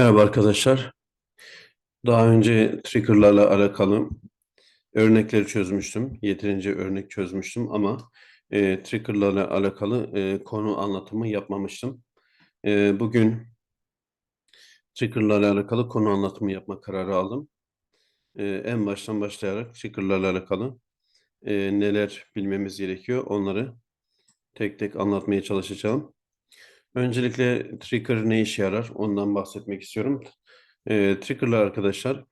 Merhaba arkadaşlar. Daha önce trigger'larla alakalı örnekleri çözmüştüm. Yeterince örnek çözmüştüm ama e, trigger'larla alakalı e, konu anlatımı yapmamıştım. E, bugün trigger'larla alakalı konu anlatımı yapma kararı aldım. E, en baştan başlayarak trigger'larla alakalı e, neler bilmemiz gerekiyor onları tek tek anlatmaya çalışacağım. Öncelikle trigger ne işe yarar ondan bahsetmek istiyorum. E, trigger'lar arkadaşlar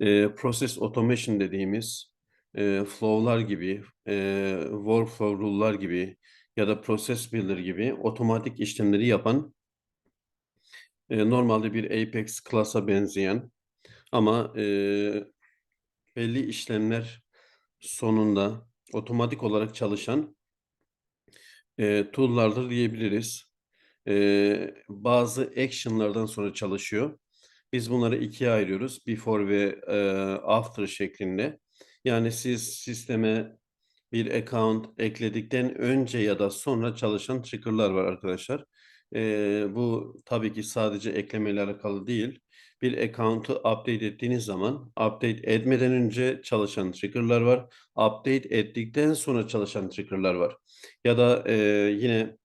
e, process automation dediğimiz e, flow'lar gibi, e, workflow rule'lar gibi ya da process builder gibi otomatik işlemleri yapan e, normalde bir Apex class'a benzeyen ama e, belli işlemler sonunda otomatik olarak çalışan e, tool'lardır diyebiliriz. E, bazı action'lardan sonra çalışıyor. Biz bunları ikiye ayırıyoruz. Before ve e, after şeklinde. Yani siz sisteme bir account ekledikten önce ya da sonra çalışan trigger'lar var arkadaşlar. E, bu tabii ki sadece eklemeyle alakalı değil. Bir account'u update ettiğiniz zaman update etmeden önce çalışan trigger'lar var. Update ettikten sonra çalışan trigger'lar var. Ya da e, yine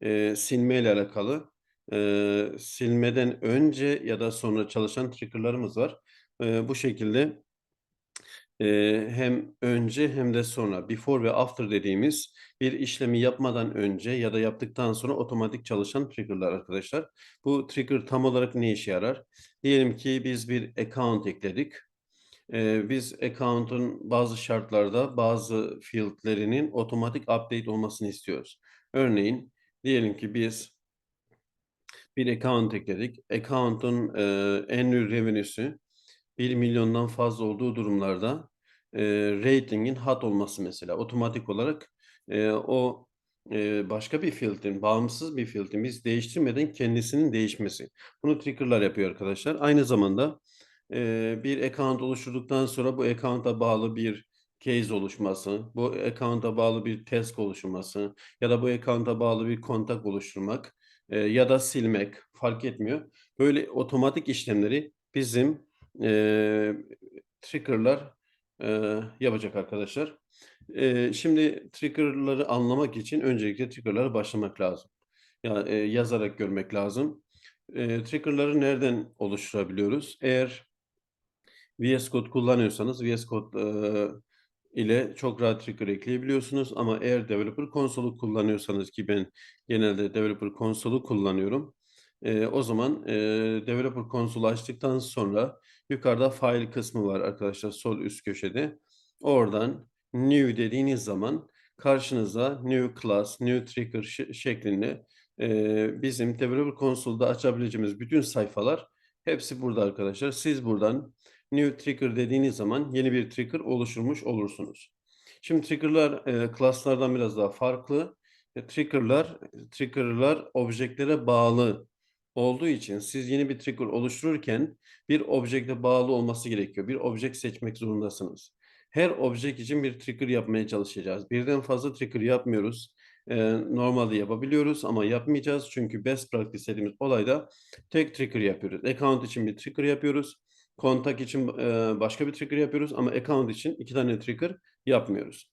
e, silme ile alakalı e, silmeden önce ya da sonra çalışan trigger'larımız var. E, bu şekilde e, hem önce hem de sonra before ve after dediğimiz bir işlemi yapmadan önce ya da yaptıktan sonra otomatik çalışan trigger'lar arkadaşlar. Bu trigger tam olarak ne işe yarar? Diyelim ki biz bir account ekledik. E, biz account'un bazı şartlarda bazı field'lerinin otomatik update olmasını istiyoruz. Örneğin diyelim ki biz bir account ekledik. Account'un e, annual revenue'si 1 milyondan fazla olduğu durumlarda e, ratingin hot olması mesela otomatik olarak e, o e, başka bir field'in, bağımsız bir field'in biz değiştirmeden kendisinin değişmesi. Bunu trigger'lar yapıyor arkadaşlar. Aynı zamanda e, bir account oluşturduktan sonra bu account'a bağlı bir case oluşması, bu account'a bağlı bir task oluşturması ya da bu account'a bağlı bir kontak oluşturmak e, ya da silmek fark etmiyor. Böyle otomatik işlemleri bizim e, trigger'lar e, yapacak arkadaşlar. E, şimdi trigger'ları anlamak için öncelikle trigger'lara başlamak lazım. Yani e, yazarak görmek lazım. E, trigger'ları nereden oluşturabiliyoruz? Eğer VS Code kullanıyorsanız VS Code e, ile çok rahat trigger ekleyebiliyorsunuz ama eğer developer konsolu kullanıyorsanız ki ben genelde developer konsolu kullanıyorum. E, o zaman e, developer konsolu açtıktan sonra yukarıda file kısmı var arkadaşlar sol üst köşede. Oradan new dediğiniz zaman karşınıza new class, new trigger şeklinde e, bizim developer konsolda açabileceğimiz bütün sayfalar hepsi burada arkadaşlar. Siz buradan new trigger dediğiniz zaman yeni bir trigger oluşturmuş olursunuz. Şimdi trigger'lar e, class'lardan biraz daha farklı. E, trigger'lar trigger'lar objeklere bağlı olduğu için siz yeni bir trigger oluştururken bir objekte bağlı olması gerekiyor. Bir objekt seçmek zorundasınız. Her objekt için bir trigger yapmaya çalışacağız. Birden fazla trigger yapmıyoruz. Ee, normalde yapabiliyoruz ama yapmayacağız. Çünkü best practice dediğimiz olayda tek trigger yapıyoruz. Account için bir trigger yapıyoruz. Kontak için e, başka bir trigger yapıyoruz ama account için iki tane trigger yapmıyoruz.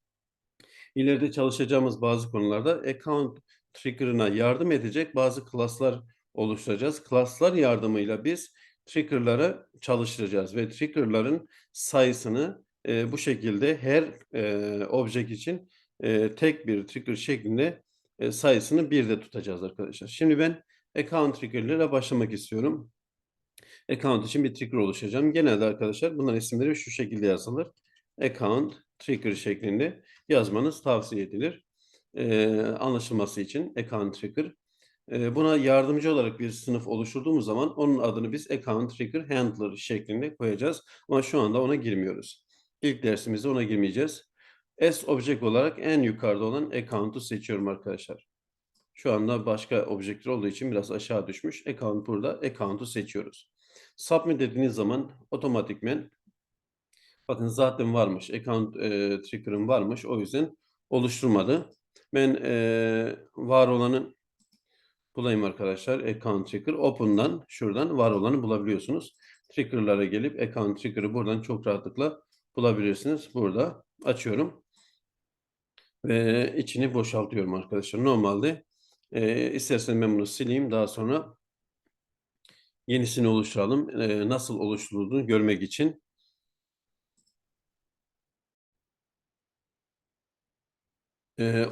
İleride çalışacağımız bazı konularda account trigger'ına yardım edecek bazı class'lar oluşturacağız. Class'lar yardımıyla biz trigger'ları çalıştıracağız ve trigger'ların sayısını e, bu şekilde her e, object için e, tek bir trigger şeklinde e, sayısını bir de tutacağız arkadaşlar. Şimdi ben account trigger'lere başlamak istiyorum. Account için bir trigger oluşturacağım. Genelde arkadaşlar bunların isimleri şu şekilde yazılır. Account trigger şeklinde yazmanız tavsiye edilir. Ee, anlaşılması için account trigger. Ee, buna yardımcı olarak bir sınıf oluşturduğumuz zaman onun adını biz account trigger handler şeklinde koyacağız. Ama şu anda ona girmiyoruz. İlk dersimizde ona girmeyeceğiz. S object olarak en yukarıda olan account'u seçiyorum arkadaşlar. Şu anda başka objektler olduğu için biraz aşağı düşmüş. Account burada. Account'u seçiyoruz. Submit dediğiniz zaman otomatikmen bakın zaten varmış. Account e, trigger'ım varmış. O yüzden oluşturmadı. Ben e, var olanı bulayım arkadaşlar. Account Trigger Open'dan şuradan var olanı bulabiliyorsunuz. Trigger'lara gelip Account Trigger'ı buradan çok rahatlıkla bulabilirsiniz. Burada açıyorum. Ve içini boşaltıyorum arkadaşlar. Normalde e, istersen ben bunu sileyim. Daha sonra yenisini oluşturalım. E, nasıl oluşturulduğunu görmek için.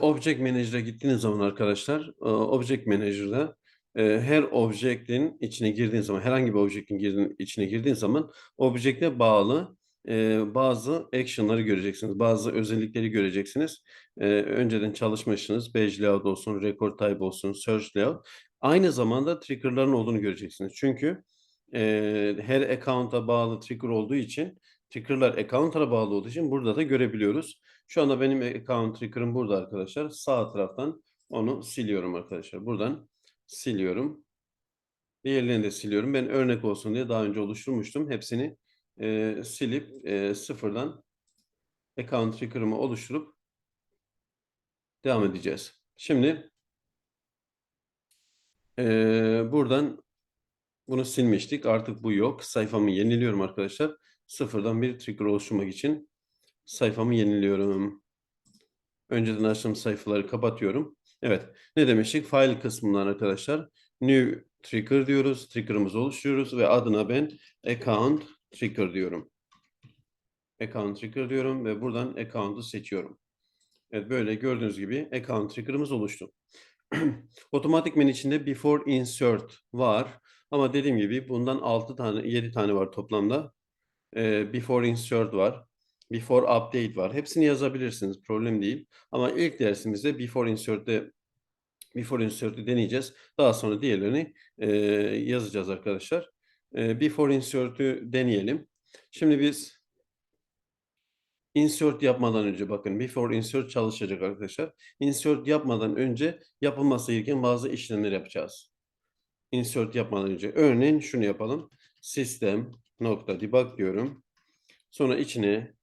Object Manager'a gittiğiniz zaman arkadaşlar, Object Manager'da her object'in içine girdiğin zaman, herhangi bir object'in içine girdiğin zaman object'e bağlı bazı action'ları göreceksiniz. Bazı özellikleri göreceksiniz. Önceden çalışmışsınız. Page layout olsun, record type olsun, search layout. Aynı zamanda trigger'ların olduğunu göreceksiniz. Çünkü her account'a bağlı trigger olduğu için trigger'lar account'a bağlı olduğu için burada da görebiliyoruz. Şu anda benim account trigger'ım burada arkadaşlar. Sağ taraftan onu siliyorum arkadaşlar. Buradan siliyorum. Diğerlerini de siliyorum. Ben örnek olsun diye daha önce oluşturmuştum. Hepsini e, silip e, sıfırdan account trigger'ımı oluşturup devam edeceğiz. Şimdi e, buradan bunu silmiştik. Artık bu yok. Sayfamı yeniliyorum arkadaşlar. Sıfırdan bir trigger oluşturmak için sayfamı yeniliyorum. Önceden açtığım sayfaları kapatıyorum. Evet. Ne demiştik? File kısmından arkadaşlar new trigger diyoruz. Trigger'ımızı oluşturuyoruz ve adına ben account trigger diyorum. Account trigger diyorum ve buradan account'u seçiyorum. Evet böyle gördüğünüz gibi account trigger'ımız oluştu. Otomatik menü içinde before insert var. Ama dediğim gibi bundan 6 tane 7 tane var toplamda. Ee, before insert var. Before update var. Hepsini yazabilirsiniz. Problem değil. Ama ilk dersimizde before insert'te before insert'ü deneyeceğiz. Daha sonra diğerlerini e, yazacağız arkadaşlar. E, before insert'ü deneyelim. Şimdi biz insert yapmadan önce bakın before insert çalışacak arkadaşlar. Insert yapmadan önce yapılması gereken bazı işlemler yapacağız. Insert yapmadan önce. Örneğin şunu yapalım. System nokta debug diyorum. Sonra içine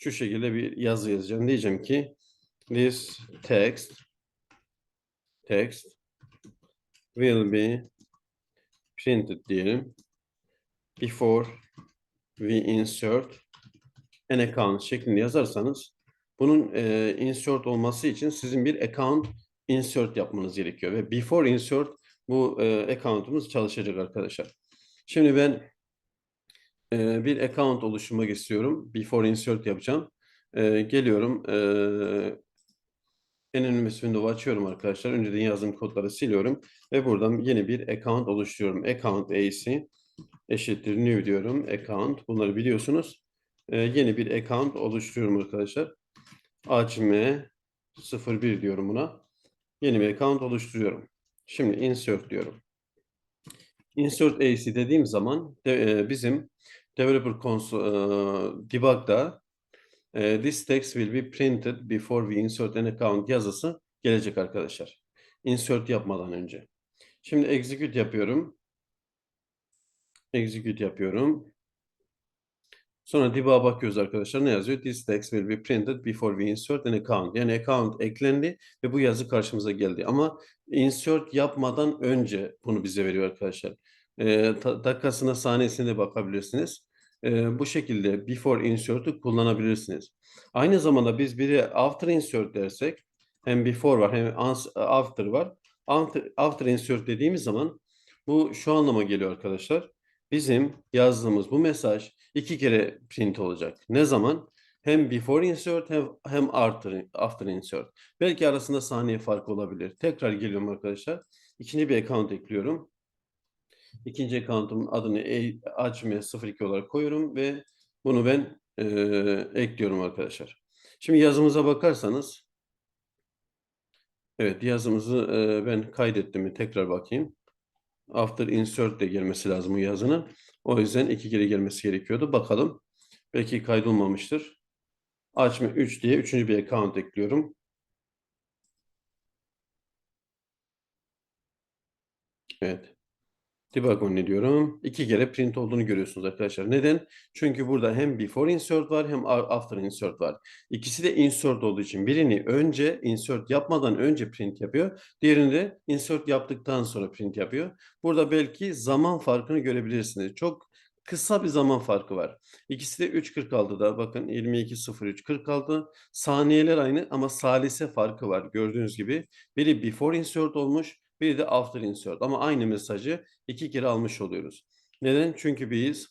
şu şekilde bir yazı yazacağım. Diyeceğim ki this text text will be printed diyelim. Before we insert an account şeklinde yazarsanız bunun e, insert olması için sizin bir account insert yapmanız gerekiyor ve before insert bu e, account'umuz çalışacak arkadaşlar. Şimdi ben e, bir account oluşturmak istiyorum. Before insert yapacağım. E, geliyorum. E, en önemli window açıyorum arkadaşlar. Önceden yazdığım kodları siliyorum ve buradan yeni bir account oluşturuyorum. Account AC eşittir new diyorum. Account. Bunları biliyorsunuz. Ee, yeni bir account oluşturuyorum arkadaşlar. ACM 01 diyorum buna. Yeni bir account oluşturuyorum. Şimdi insert diyorum. Insert AC dediğim zaman de, e, bizim developer console e, debug'da e, this text will be printed before we insert an account yazısı gelecek arkadaşlar. Insert yapmadan önce. Şimdi execute yapıyorum. Execute yapıyorum. Sonra debug'a bakıyoruz arkadaşlar. Ne yazıyor? This text will be printed before we insert an account. Yani account eklendi ve bu yazı karşımıza geldi. Ama insert yapmadan önce bunu bize veriyor arkadaşlar. E, dakikasına, saniyesine bakabilirsiniz. E, bu şekilde before insert'ü kullanabilirsiniz. Aynı zamanda biz biri after insert dersek hem before var hem after var. After, after insert dediğimiz zaman bu şu anlama geliyor arkadaşlar. Bizim yazdığımız bu mesaj iki kere print olacak. Ne zaman? Hem before insert hem, hem after, after insert. Belki arasında saniye farkı olabilir. Tekrar geliyorum arkadaşlar. İkinci bir account ekliyorum. İkinci account'umun adını açmaya 02 olarak koyuyorum ve bunu ben e, ekliyorum arkadaşlar. Şimdi yazımıza bakarsanız evet yazımızı e, ben kaydettim mi tekrar bakayım. After insert de gelmesi lazım bu yazının. O yüzden iki kere gelmesi gerekiyordu. Bakalım. Belki kaydolmamıştır. Açma 3 diye üçüncü bir account ekliyorum. Evet. Debug only diyorum. İki kere print olduğunu görüyorsunuz arkadaşlar. Neden? Çünkü burada hem before insert var hem after insert var. İkisi de insert olduğu için birini önce insert yapmadan önce print yapıyor. Diğerini de insert yaptıktan sonra print yapıyor. Burada belki zaman farkını görebilirsiniz. Çok kısa bir zaman farkı var. İkisi de 3.46'da bakın 22.03.46 saniyeler aynı ama salise farkı var. Gördüğünüz gibi biri before insert olmuş biri de after insert ama aynı mesajı iki kere almış oluyoruz. Neden? Çünkü biz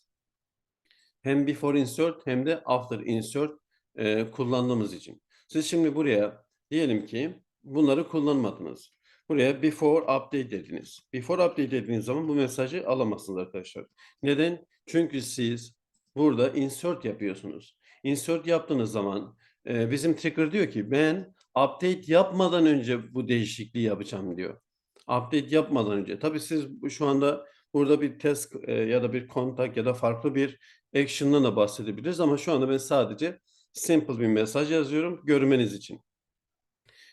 hem before insert hem de after insert e, kullandığımız için. Siz şimdi buraya diyelim ki bunları kullanmadınız. Buraya before update dediniz. Before update dediğiniz zaman bu mesajı alamazsınız arkadaşlar. Neden? Çünkü siz burada insert yapıyorsunuz. Insert yaptığınız zaman e, bizim trigger diyor ki ben update yapmadan önce bu değişikliği yapacağım diyor. Update yapmadan önce. Tabii siz şu anda burada bir test ya da bir kontak ya da farklı bir action'dan da bahsedebiliriz ama şu anda ben sadece simple bir mesaj yazıyorum görmeniz için.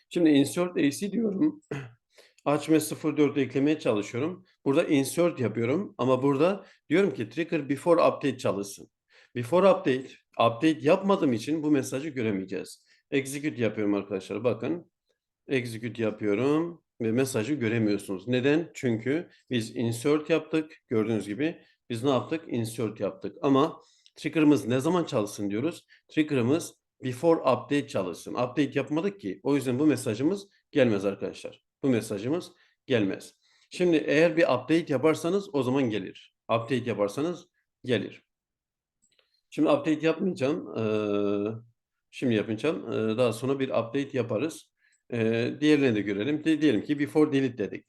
Şimdi insert AC diyorum. Açma 04 eklemeye çalışıyorum. Burada insert yapıyorum ama burada diyorum ki trigger before update çalışsın. Before update, update yapmadığım için bu mesajı göremeyeceğiz. Execute yapıyorum arkadaşlar. Bakın. Execute yapıyorum ve mesajı göremiyorsunuz. Neden? Çünkü biz insert yaptık. Gördüğünüz gibi biz ne yaptık? Insert yaptık. Ama trigger'ımız ne zaman çalışsın diyoruz? Trigger'ımız before update çalışsın. Update yapmadık ki. O yüzden bu mesajımız gelmez arkadaşlar. Bu mesajımız gelmez. Şimdi eğer bir update yaparsanız o zaman gelir. Update yaparsanız gelir. Şimdi update yapmayacağım. Ee, şimdi yapacağım. Ee, daha sonra bir update yaparız. Ee, diğerlerini de görelim. De, diyelim ki before delete dedik.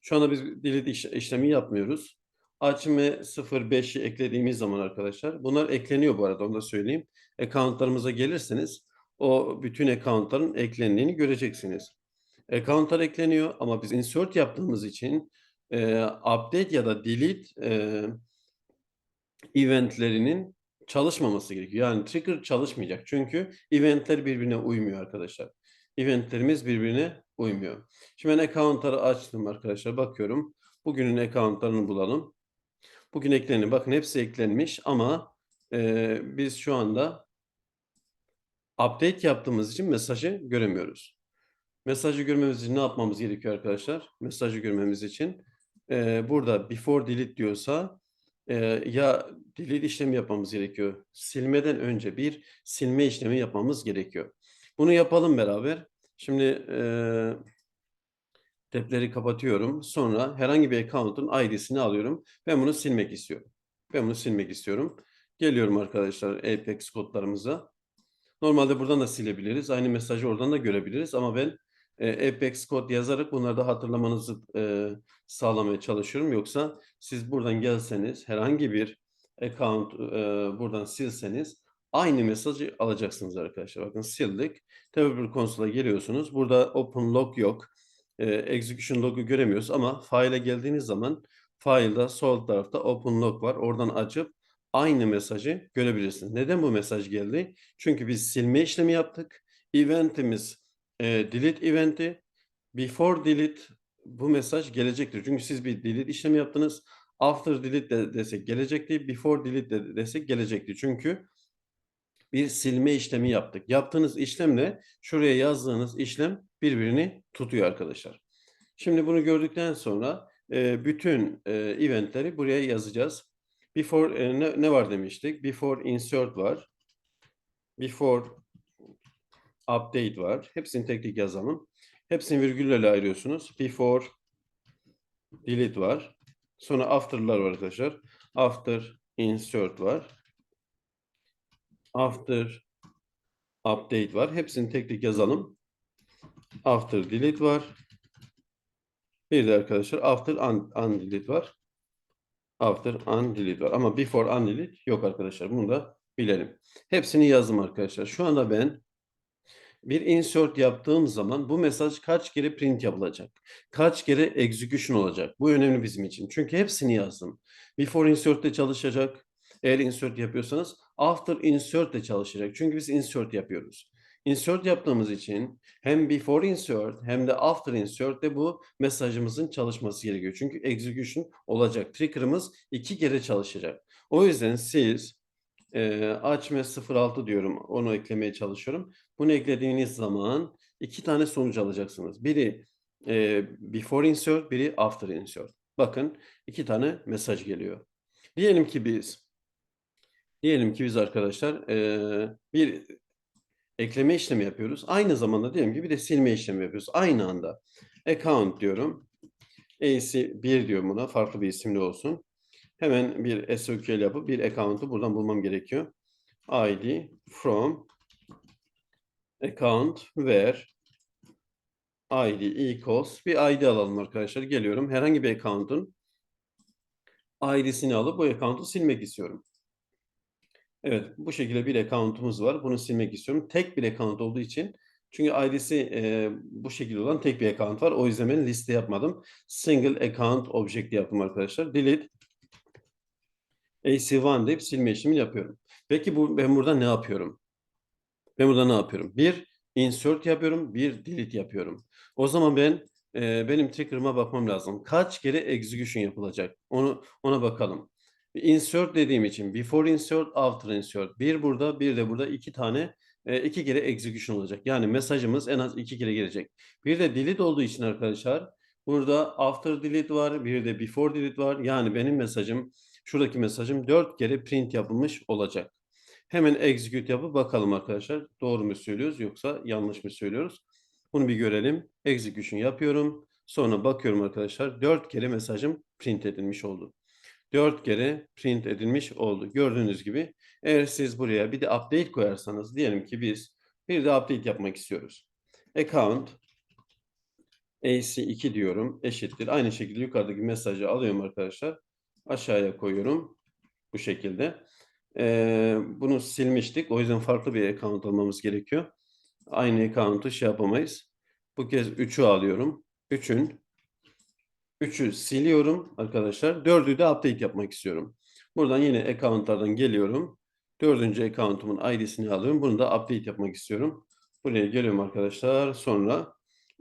Şu anda biz delete iş, işlemi yapmıyoruz. Açım ve 05'i eklediğimiz zaman arkadaşlar. Bunlar ekleniyor bu arada onu da söyleyeyim. Accountlarımıza gelirseniz o bütün accountların eklendiğini göreceksiniz. Accountlar ekleniyor ama biz insert yaptığımız için e, update ya da delete e, eventlerinin çalışmaması gerekiyor. Yani trigger çalışmayacak. Çünkü eventler birbirine uymuyor arkadaşlar. Eventlerimiz birbirine uymuyor. Şimdi ben accountları açtım arkadaşlar. Bakıyorum. Bugünün accountlarını bulalım. Bugün ekleniyor. Bakın hepsi eklenmiş ama e, biz şu anda update yaptığımız için mesajı göremiyoruz. Mesajı görmemiz için ne yapmamız gerekiyor arkadaşlar? Mesajı görmemiz için e, burada before delete diyorsa e, ya delete işlemi yapmamız gerekiyor. Silmeden önce bir silme işlemi yapmamız gerekiyor. Bunu yapalım beraber. Şimdi e, tableri kapatıyorum. Sonra herhangi bir account'un ID'sini alıyorum. Ben bunu silmek istiyorum. Ben bunu silmek istiyorum. Geliyorum arkadaşlar Apex kodlarımıza. Normalde buradan da silebiliriz. Aynı mesajı oradan da görebiliriz ama ben e, Apex kod yazarak bunları da hatırlamanızı e, sağlamaya çalışıyorum. Yoksa siz buradan gelseniz herhangi bir account e, buradan silseniz aynı mesajı alacaksınız arkadaşlar. Bakın sildik. Developer Console'a geliyorsunuz. Burada open log yok. E, execution log'u göremiyoruz ama file'e geldiğiniz zaman file'da sol tarafta open log var. Oradan açıp aynı mesajı görebilirsiniz. Neden bu mesaj geldi? Çünkü biz silme işlemi yaptık. Eventimiz e, delete eventi. Before delete bu mesaj gelecektir. Çünkü siz bir delete işlemi yaptınız. After delete de desek gelecekti. Before delete de desek gelecekti. Çünkü bir silme işlemi yaptık. Yaptığınız işlemle şuraya yazdığınız işlem birbirini tutuyor arkadaşlar. Şimdi bunu gördükten sonra e, bütün e, eventleri buraya yazacağız. Before e, ne, ne var demiştik? Before insert var. Before update var. Hepsini tek tek yazalım. Hepsini virgüllerle ayırıyorsunuz. Before delete var. Sonra after'lar var arkadaşlar. After insert var. After update var. Hepsini tek tek yazalım. After delete var. Bir de arkadaşlar after un, undelete var. After undelete var. Ama before undelete yok arkadaşlar. Bunu da bilelim. Hepsini yazdım arkadaşlar. Şu anda ben bir insert yaptığım zaman bu mesaj kaç kere print yapılacak? Kaç kere execution olacak? Bu önemli bizim için. Çünkü hepsini yazdım. Before insert de çalışacak. Eğer insert yapıyorsanız after insert de çalışacak. Çünkü biz insert yapıyoruz. Insert yaptığımız için hem before insert hem de after insert de bu mesajımızın çalışması gerekiyor. Çünkü execution olacak. Trigger'ımız iki kere çalışacak. O yüzden siz e, açme 06 diyorum. Onu eklemeye çalışıyorum. Bunu eklediğiniz zaman iki tane sonuç alacaksınız. Biri e, before insert, biri after insert. Bakın iki tane mesaj geliyor. Diyelim ki biz diyelim ki biz arkadaşlar e, bir ekleme işlemi yapıyoruz. Aynı zamanda diyelim ki bir de silme işlemi yapıyoruz. Aynı anda. Account diyorum. AC1 diyorum buna. Farklı bir isimli olsun. Hemen bir SQL yapıp bir account'u buradan bulmam gerekiyor. ID from account where ID equals bir ID alalım arkadaşlar. Geliyorum. Herhangi bir account'un ID'sini alıp bu account'u silmek istiyorum. Evet, bu şekilde bir account'umuz var. Bunu silmek istiyorum. Tek bir account olduğu için çünkü ID'si e, bu şekilde olan tek bir account var. O yüzden ben liste yapmadım. Single account object yaptım arkadaşlar. Delete AC1 deyip silme işlemini yapıyorum. Peki bu ben burada ne yapıyorum? Ben burada ne yapıyorum? Bir insert yapıyorum, bir delete yapıyorum. O zaman ben e, benim trigger'ıma bakmam lazım. Kaç kere execution yapılacak? Onu ona bakalım. Insert dediğim için before insert, after insert. Bir burada, bir de burada iki tane e, iki kere execution olacak. Yani mesajımız en az iki kere gelecek. Bir de delete olduğu için arkadaşlar burada after delete var, bir de before delete var. Yani benim mesajım şuradaki mesajım dört kere print yapılmış olacak. Hemen execute yapıp bakalım arkadaşlar. Doğru mu söylüyoruz yoksa yanlış mı söylüyoruz? Bunu bir görelim. Execution yapıyorum. Sonra bakıyorum arkadaşlar. Dört kere mesajım print edilmiş oldu. Dört kere print edilmiş oldu. Gördüğünüz gibi eğer siz buraya bir de update koyarsanız diyelim ki biz bir de update yapmak istiyoruz. Account AC2 diyorum eşittir. Aynı şekilde yukarıdaki mesajı alıyorum arkadaşlar. Aşağıya koyuyorum. Bu şekilde. Ee, bunu silmiştik. O yüzden farklı bir account almamız gerekiyor. Aynı account'u şey yapamayız. Bu kez 3'ü alıyorum. 3'ün 3'ü siliyorum arkadaşlar. 4'ü de update yapmak istiyorum. Buradan yine account'lardan geliyorum. Dördüncü account'umun ID'sini alıyorum. Bunu da update yapmak istiyorum. Buraya geliyorum arkadaşlar. Sonra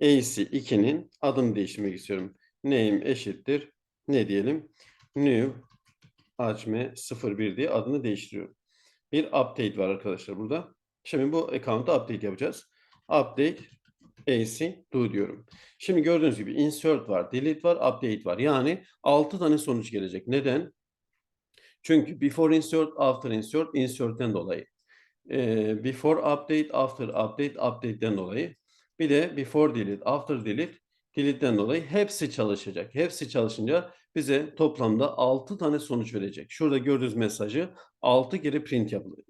AC2'nin adını değiştirmek istiyorum. Name eşittir. Ne diyelim? New Acme 01 diye adını değiştiriyorum. Bir update var arkadaşlar burada. Şimdi bu account'u update yapacağız. Update AC do diyorum. Şimdi gördüğünüz gibi insert var, delete var, update var. Yani 6 tane sonuç gelecek. Neden? Çünkü before insert, after insert, insert'ten dolayı. Ee, before update, after update, update'ten dolayı. Bir de before delete, after delete, delete'den dolayı hepsi çalışacak. Hepsi çalışınca bize toplamda 6 tane sonuç verecek. Şurada gördüğünüz mesajı 6 kere print yapılıyor.